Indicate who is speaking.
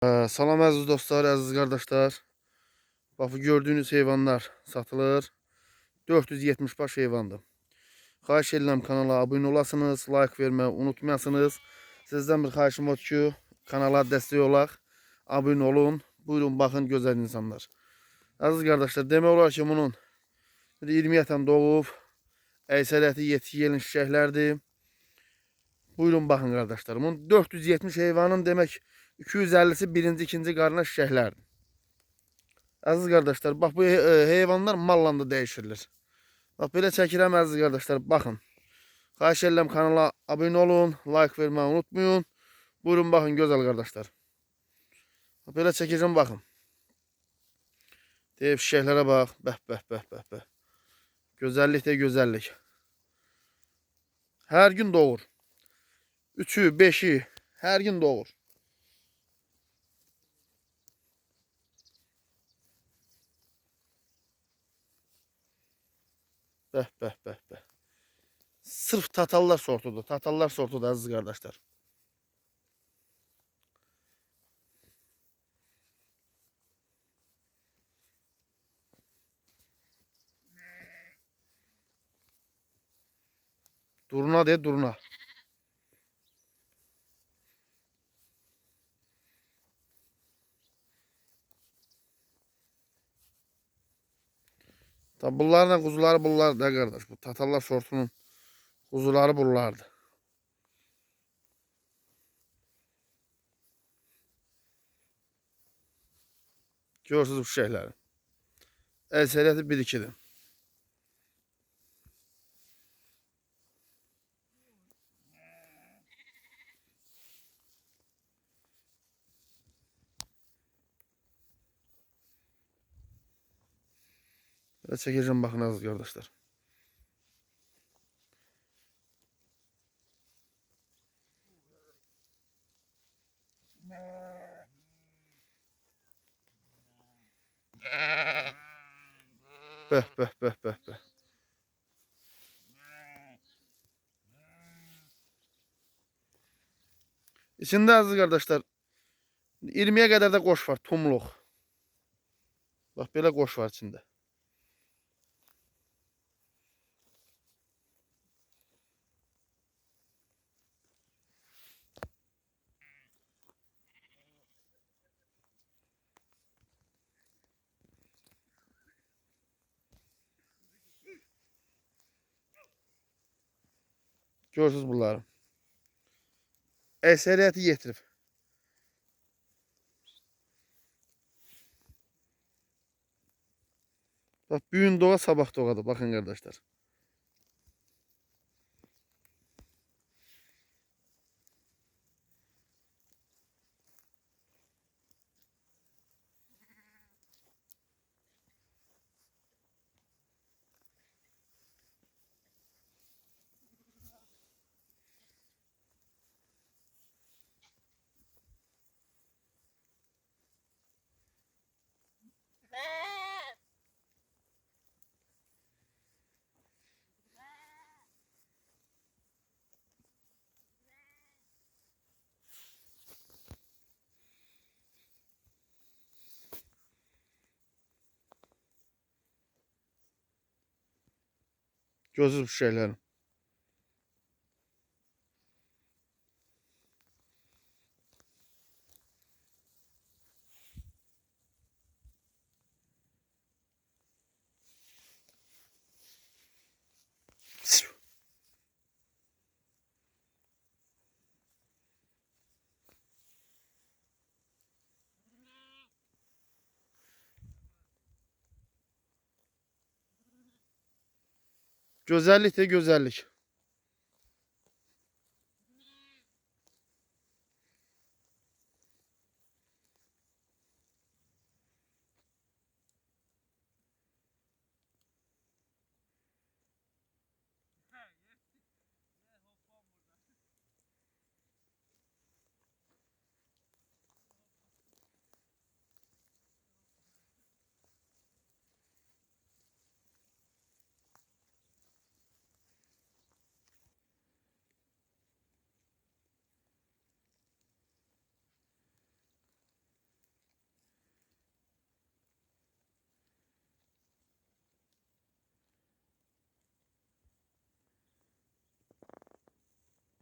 Speaker 1: Ee, Salam əziz dostlar, əziz qardaşlar. Bax gördüyünüz heyvanlar satılır. 470 baş heyvandır. Xahiş edirəm kanala abunə olasınız, like verməyi unutmayasınız. Sizdən bir xahişim odur ki, kanala dəstək olaq, abunə olun. Buyurun baxın gözəl insanlar. Əziz qardaşlar, demək olar ki, bunun bir 20 yatan doğub, əksəriyyəti yetki yelin şişəklərdir. Buyurun baxın qardaşlar. Bunun 470 heyvanın demək 250'si birinci, ikinci qarına şişəklərdir. Əziz qardaşlar, bax bu e, heyvanlar malla dəyişirilir. Bax belə çəkirəm əziz qardaşlar, baxın. Xahiş edirəm kanala abunə olun, like verməyi unutmayın. Buyurun baxın gözəl qardaşlar. Bax belə çəkəcəm baxın. Deyib şişəklərə bax. Bəh bəh bəh bəh bəh. Gözəllik də gözəllik. Hər gün doğur. Üçü, beşi hər gün doğur. Bəh, bəh, bəh, bəh. Sırf tatallar sortudur. Tatallar sortudur aziz qardaşlar. Durna de durna. Tabi bunlarla kuzuları bunlar da kardeş. Bu tatarlar sortunun kuzuları bunlardı. Görürsünüz bu şeyleri. Elseriyyəti 1-2-dir. Ve çekeceğim bakın az arkadaşlar. Beh beh beh beh beh. İçində aziz qardaşlar 20-yə qədər də qoş var, tumluq. Bax belə qoş var içində. Görürsünüz bunları. Əsəriyyəti yetirib. Bak büyün doğa sabah doğadı. Bakın kardeşler. Gözsüz bir Güzellik de güzellik.